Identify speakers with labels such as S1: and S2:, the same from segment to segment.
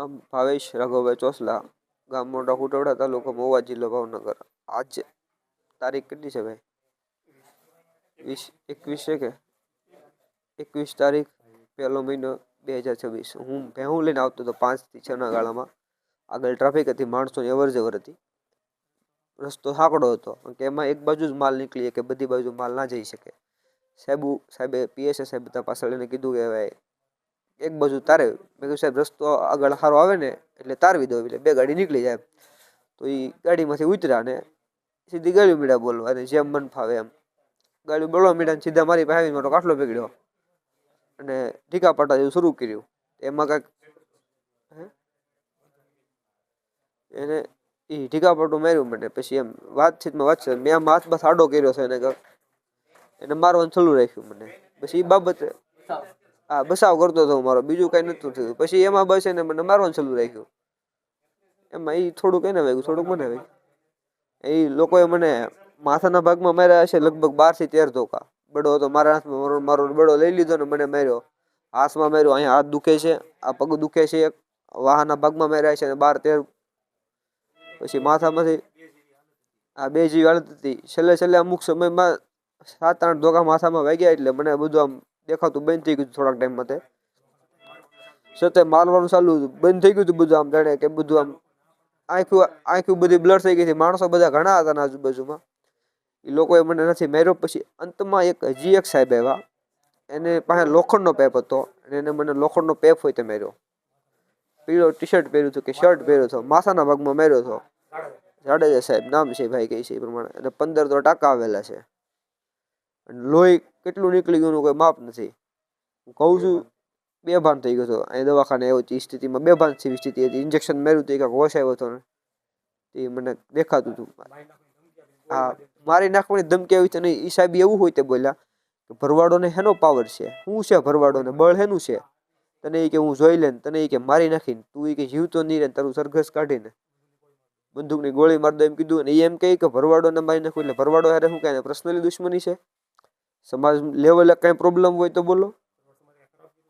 S1: નામ ભાવેશ રાઘવભાઈ ચોસલા ગામ મોટા કુટવડા તાલુકો મહુવા જિલ્લો ભાવનગર. આજ તારીખ કેટલી છે ભાઈ? વીસ, એકવીસ છે કે? એકવીસ તારીખ પહેલો મહિનો બે હજાર છવ્વીસ. હું ભેહું લઈને આવતો હતો પાંચથી છના ગાળામાં. આગળ ટ્રાફિક હતી માણસોની અવર જવર હતી. રસ્તો સાંકડો હતો કે એમાં એક બાજુ જ માલ નીકળીએ કે બધી બાજુ માલ ના જઈ શકે. સાહેબ, સાહેબે, પીએસએ સાહેબ બધા પાછળ એને કીધું કે ભાઈ એક બાજુ તારે, મેં કીધું, સાહેબ, રસ્તો આગળ સારો આવે ને, એટલે તારવી દો એટલે બે ગાડી નીકળી જાય તો એ ગાડીમાંથી ઉતર્યા ને સીધી ગાડી મીડા બોલવા, અને જેમ મન ફાવે એમ. ગાડી બોલવા મીડા ને સીધા મારી પાસે મારો કાટલો પકડ્યો. અને ઢીકા પાટા જેવું શરૂ કર્યું. એમાં કાંઈક એને એ ઢીકા પાટું માર્યું મને, પછી એમ વાતચીતમાં વાતચીત, મેં આમ હાથ બસ આડો કર્યો છે, એને એને મારવાનું ચાલુ રાખ્યું મને. પછી એ બાબતે હા, બસાવ કરતો હતો મારો. બીજું કઈ નતું થયું. પછી એમાં બસ એને મને મારવાનું ચાલુ રાખ્યું. એમાં એ થોડુંક એને વાગ્યું, થોડુંક મને વાગ્યું. એ લોકોએ મને માથાના ભાગમાં માર્યા હશે લગભગ બારથી તેર ધોકા. બડો હતો, મારા હાથમાં મારો બડો લઈ લીધો ને મને માર્યો. હાથમાં માર્યો, અહીંયા હાથ દુખે છે, આ પગ દુખે છે, એક. વાહના ભાગમાં માર્યા છે અને બાર, તેર. પછી માથામાંથી આ બે જીવ હાલત હતી. છેલ્લે છેલ્લે અમુક સમયમાં સાત, આઠ ધોકા માથામાં વાગ્યા એટલે મને બધું આમ દેખાતું, બંધ થઈ ગયું થોડાક ટાઈમ માટે છતાં મારવાનું ચાલુ બંધ થઈ ગયું હતું બધું આમ, જાણે કે બધું આમ આંખ્યું આંખું બધી બ્લર થઈ ગઈ હતી. માણસો બધા ઘણા હતા આજુબાજુમાં. એ લોકોએ મને નથી માર્યો. પછી અંતમાં એક હજી એક સાહેબ એવા એને પાસે લોખંડનો પેપ હતો અને એને મને લોખંડનો પેપ હોય તે માર્યો. પીળો ટી શર્ટ પહેર્યું હતું કે શર્ટ પહેર્યો હતો. માથાના ભાગમાં માર્યો હતો. જાડેજા સાહેબ, નામ છે ભાઈ કહે છે એ પ્રમાણે. અને પંદર તો ટાંકા આવેલા છે. લોહી કેટલું નીકળી ગયું કોઈ માપ નથી. હું કહું છું બેભાન થઈ ગયો હતો. અહીં દવાખાને આવ્યો હતી સ્થિતિમાં બેભાન જેવી સ્થિતિ હતી. ઇન્જેક્શન માર્યું હતું કાંક હોશ આવ્યો હતો ને. એ મને દેખાતું હતું. હા મારી નાખવાની ધમકી આવી છે નહીં એ સાહેબ એવું હોય તે બોલ્યા કે ભરવાડોને હેનો પાવર છે. શું છે ભરવાડોને? બળ હેનું છે? તને એ કે હું જોઈ લે તને એ કે મારી નાખીને. તું એ કે જીવતો નહીં રહે ને તારું સરઘસ કાઢીને. બંદૂકની ગોળી મારી દો એમ કીધું અને એ એમ કહે કે ભરવાડોને મારી નાખું એટલે ભરવાડો હારે શું કહે? પર્સનલી દુશ્મની છે. સમાજ લેવલે કંઈ પ્રોબ્લેમ હોય તો બોલો.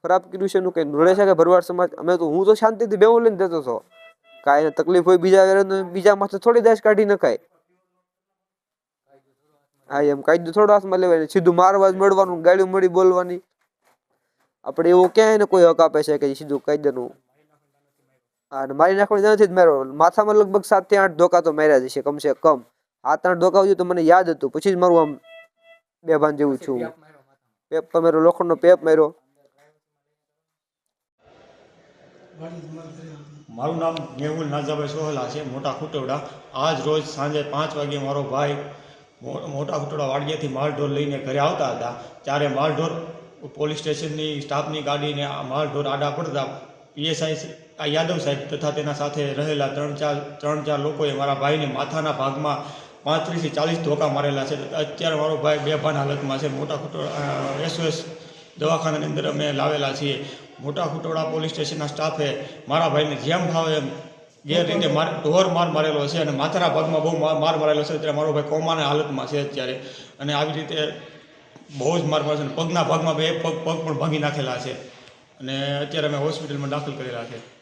S1: ખરાબ કર્યું છે એનું કંઈ? રડે છે કે ભરવાડ સમાજ? અમે તો હું તો શાંતિથી બેવું લઈને દેતો હતો. કાંઈ તકલીફ હોય બીજા બીજા માથે થોડી દાશ કાઢી નખાય. હા, એમ કાયદો થોડો હાથમાં લેવાય સીધું મારવા જ મળવાનું ગાડીઓ મળી બોલવાની. આપણે એવું ક્યાંય ને કોઈ હક આપે છે કે સીધું કાયદાનું? હા, અને મારી નાખવાની નથી જ મારો માથામાં લગભગ સાતથી આઠ ધોકા તો માર્યા જશે કમસે કમ. સાત આઠ ધોકા તો મને યાદ હતું. પછી જ મારું આમ બેભાન જેવું છું. પેપ તો મારો લોખંડનો પેપ માર્યો.
S2: મારું નામ મેહુલ નાજાભાઈ સોહલા છે મોટા ખુટોડા આજ રોજ સાંજે પાંચ વાગે મારો ભાઈ મોટા ખુટોડા વાડિયાથી માલઢોર લઈને ઘરે આવતા હતા. ત્યારે માલઢોર પોલીસ સ્ટેશનની સ્ટાફની ગાડીને આ માલઢોર આડા પડતા પીએસઆઈ આ યાદવ સાહેબ તથા તેના સાથે રહેલા ત્રણ ચાર ત્રણ ચાર લોકોએ મારા ભાઈને માથાના ભાગમાં પાંત્રીસથી ચાલીસ ધોકા મારેલા છે. અત્યારે મારો ભાઈ બેભાન હાલતમાં છે. મોટા ખોટોડા એસઓએસ દવાખાનાની અંદર અમે લાવેલા છીએ. મોટા ખોટોડા પોલીસ સ્ટેશનના સ્ટાફે મારા ભાઈને જેમ ભાવે એમ ગેરરીતે માર, ઢોર માર મારેલો છે અને માથાના ભાગમાં બહુ માર માર મારેલો છે. અત્યારે મારો ભાઈ કોમાના હાલતમાં છે અત્યારે. અને આવી રીતે બહુ જ માર મારે છે પગના ભાગમાં બે પગ પગ પણ ભાંગી નાખેલા છે. અને અત્યારે અમે હોસ્પિટલમાં દાખલ કરેલા છે.